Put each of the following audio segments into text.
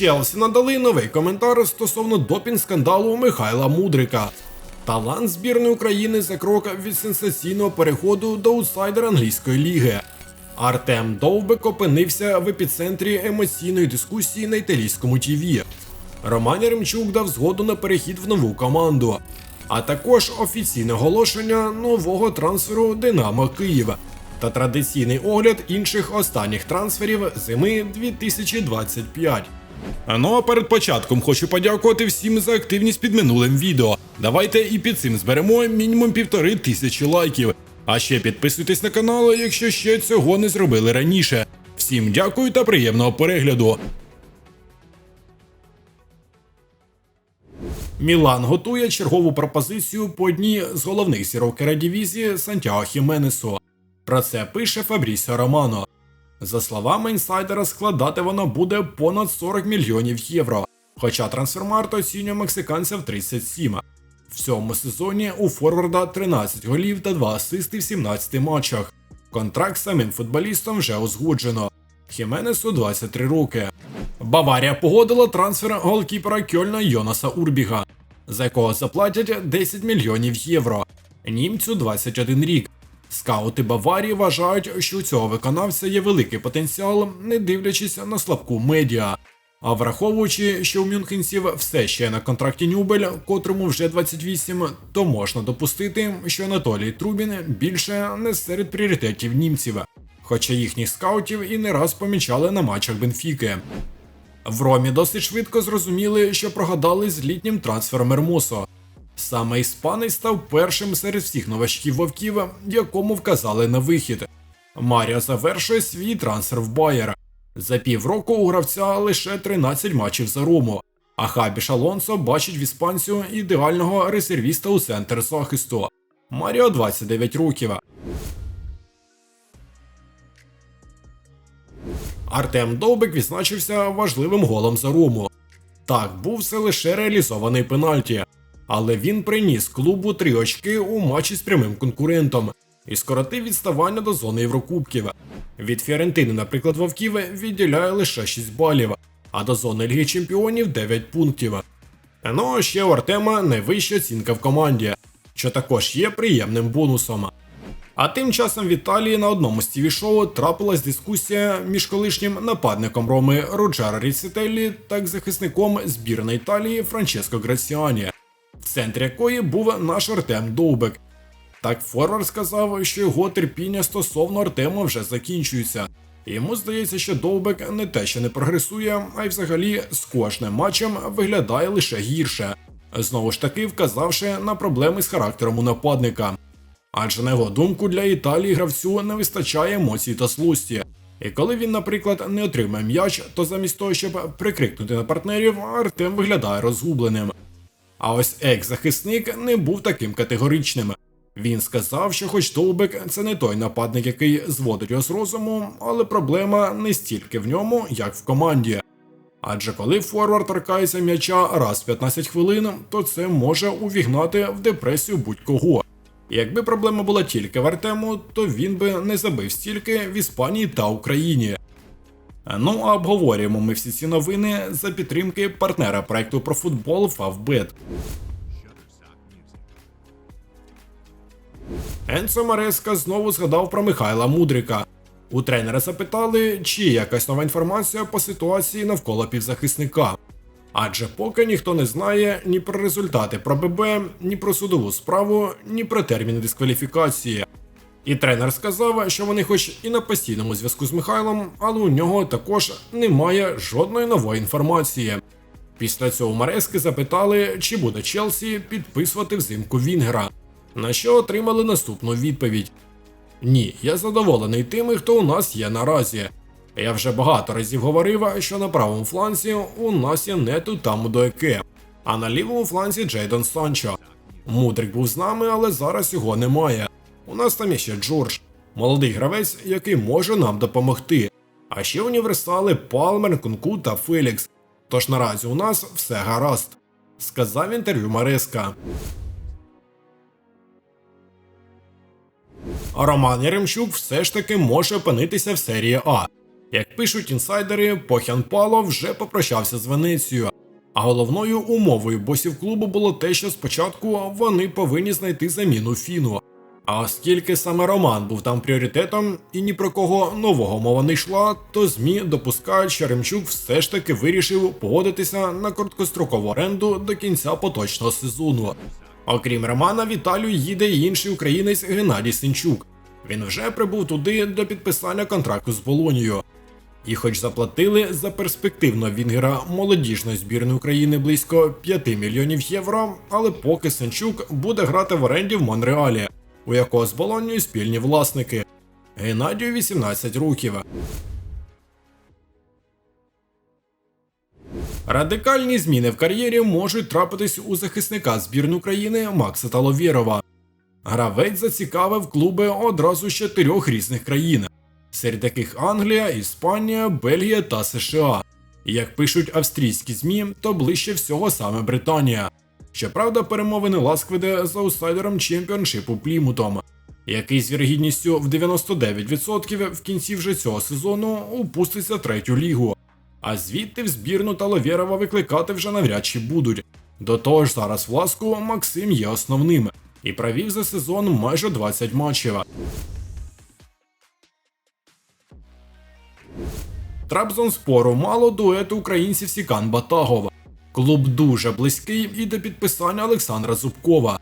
Челсі надали новий коментар стосовно допінг-скандалу Михайла Мудрика. Талант збірної України за крок від сенсаційного переходу до аутсайдера англійської ліги. Артем Довбек опинився в епіцентрі емоційної дискусії на італійському ТІВІ. Роман Яремчук дав згоду на перехід в нову команду, а також офіційне оголошення нового трансферу Динамо Києва та традиційний огляд інших останніх трансферів зими 2025. Ну а перед початком хочу подякувати всім за активність під минулим відео. Давайте і під цим зберемо мінімум півтори тисячі лайків. А ще підписуйтесь на канал, якщо ще цього не зробили раніше. Всім дякую та приємного перегляду. Мілан готує чергову пропозицію по одній з головних зірок Ередивізії Сантьяго Хіменесу. Про це пише Фабрісіо Романо. За словами інсайдера, складати вона буде понад 40 мільйонів євро, хоча трансфермарт оцінює мексиканця в 37. В цьому сезоні у Форварда 13 голів та 2 асисти в 17 матчах. Контракт самим футболістом вже узгоджено. Хіменесу 23 роки. Баварія погодила трансфер голкіпера Кьольна Йонаса Урбіга, за якого заплатять 10 мільйонів євро. Німцю 21 рік. Скаути Баварії вважають, що у цього виконавця є великий потенціал, не дивлячись на слабку медіа. А враховуючи, що у мюнхенців все ще на контракті Нюбель, котрому вже 28, то можна допустити, що Анатолій Трубін більше не серед пріоритетів німців, хоча їхніх скаутів і не раз помічали на матчах Бенфіки. В Ромі досить швидко зрозуміли, що прогадали з літнім трансфером Ермосо. Саме іспанець став першим серед всіх новачків вовків, якому вказали на вихід. Маріо завершує свій трансфер в Байер. За півроку у гравця лише 13 матчів за Рому, а Хабіш Алонсо бачить в іспанцю ідеального резервіста у центр захисту. Маріо 29 років. Артем Довбик відзначився важливим голом за Рому. Так, був це лише реалізований пенальті, але він приніс клубу три очки у матчі з прямим конкурентом і скоротив відставання до зони Єврокубків. Від Фіорентини, наприклад, Вовків відділяє лише 6 балів, а до зони Ліги Чемпіонів 9 пунктів. Ну а ще у Артема найвища оцінка в команді, що також є приємним бонусом. А тим часом в Італії на одному з тіві шоу трапилась дискусія між колишнім нападником Роми Роджера Ріцетеллі та захисником збірної Італії Франческо Граціані, в центрі якої був наш Артем Довбек. Так Форвард сказав, що його терпіння стосовно Артема вже закінчується. Йому здається, що Довбек не те, що не прогресує, а й взагалі з кожним матчем виглядає лише гірше. Знову ж таки вказавши на проблеми з характером у нападника. Адже на його думку для Італії гравцю не вистачає емоцій та злості. І коли він, наприклад, не отримає м'яч, то замість того, щоб прикрикнути на партнерів, Артем виглядає розгубленим. А ось екс-захисник не був таким категоричним. Він сказав, що хоч Довбек це не той нападник, який зводить його з розуму, але проблема не стільки в ньому, як в команді. Адже коли форвард торкається м'яча раз в 15 хвилин, то це може увігнати в депресію будь-кого. Якби проблема була тільки в Артему, то він би не забив стільки в Іспанії та Україні. Ну а обговорюємо ми всі ці новини за підтримки партнера проекту про футбол Favbet. Енцо Мареска знову згадав про Михайла Мудрика. У тренера запитали, чи є якась нова інформація по ситуації навколо півзахисника. Адже поки ніхто не знає ні про результати про ББ, ні про судову справу, ні про терміни дискваліфікації. І тренер сказав, що вони хоч і на постійному зв'язку з Михайлом, але у нього також немає жодної нової інформації. Після цього Марески запитали, чи буде Челсі підписувати взимку Вінгера, на що отримали наступну відповідь: Ні, я задоволений тими, хто у нас є наразі. Я вже багато разів говорив, що на правому фланзі у нас є нету там Дуеке, а на лівому фланзі Джейдон Санчо. Мудрик був з нами, але зараз його немає. У нас там є ще Джордж, молодий гравець, який може нам допомогти. А ще універсали Палмер, Кунку та Фелікс. Тож наразі у нас все гаразд, сказав інтерв'ю Мареска. Роман Яремчук все ж таки може опинитися в серії А. Як пишуть інсайдери, Похян Пало вже попрощався з Венецією. А головною умовою босів клубу було те, що спочатку вони повинні знайти заміну Фіну. А оскільки саме Роман був там пріоритетом і ні про кого нового мова не йшла, то ЗМІ допускають, що Ремчук все ж таки вирішив погодитися на короткострокову оренду до кінця поточного сезону. Окрім Романа, в Італію їде й інший українець Геннадій Синчук. Він вже прибув туди до підписання контракту з Болонією. І хоч заплатили за перспективного вінгера молодіжної збірної України близько 5 мільйонів євро, але поки Сенчук буде грати в оренді в Монреалі, у якого з спільні власники. Геннадію 18 років. Радикальні зміни в кар'єрі можуть трапитись у захисника збірної України Макса Таловєрова. Гравець зацікавив клуби одразу з чотирьох різних країн, серед яких Англія, Іспанія, Бельгія та США. Як пишуть австрійські ЗМІ, то ближче всього саме Британія. Щоправда, перемовини Ласк веде з аутсайдером чемпіоншипу Плімутом, який з вірогідністю в 99% в кінці вже цього сезону упуститься третю лігу. А звідти в збірну Таловєрова викликати вже навряд чи будуть. До того ж, зараз в Ласку Максим є основним і провів за сезон майже 20 матчів. Трабзонспору мало дуету українців Сікан Батагов. Клуб дуже близький і до підписання Олександра Зубкова,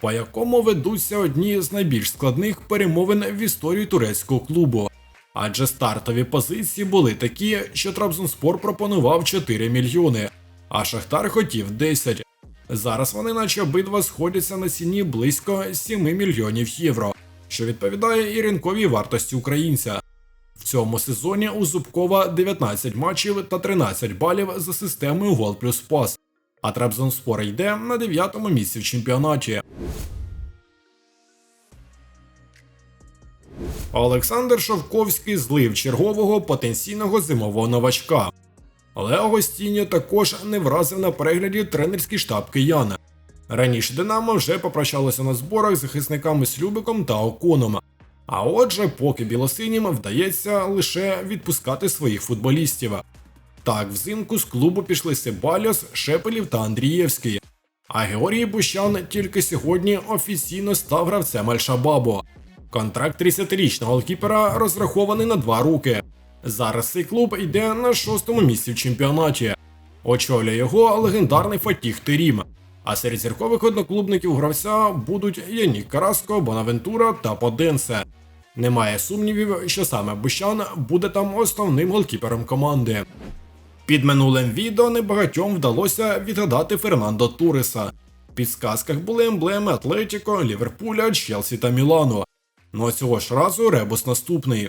по якому ведуться одні з найбільш складних перемовин в історії турецького клубу. Адже стартові позиції були такі, що Трабзонспор пропонував 4 мільйони, а Шахтар хотів 10. Зараз вони, наче обидва, сходяться на ціні близько 7 мільйонів євро, що відповідає і ринковій вартості українця. Цьому сезоні у Зубкова 19 матчів та 13 балів за системою гол плюс пас, а Трабзонспор йде на 9-му місці в чемпіонаті. Олександр Шовковський злив чергового потенційного зимового новачка. Лео Гостіньо також не вразив на перегляді тренерський штаб кияна. Раніше Динамо вже попрощалося на зборах з захисниками Слюбиком та Оконом. А отже, поки білосинім вдається лише відпускати своїх футболістів. Так, взимку з клубу пішли Себальос, Шепелів та Андрієвський. А Георгій Бущан тільки сьогодні офіційно став гравцем Аль-Шабабу. Контракт 30-річного голкіпера розрахований на два роки. Зараз цей клуб йде на шостому місці в чемпіонаті. Очолює його легендарний Фатіх Терім. А серед зіркових одноклубників гравця будуть Янік Караско, Бонавентура та Поденсе. Немає сумнівів, що саме Бущан буде там основним голкіпером команди. Під минулим відео небагатьом вдалося відгадати Фернандо Туреса. В підсказках були емблеми Атлетіко, Ліверпуля, Челсі та Мілану. Ну а цього ж разу ребус наступний.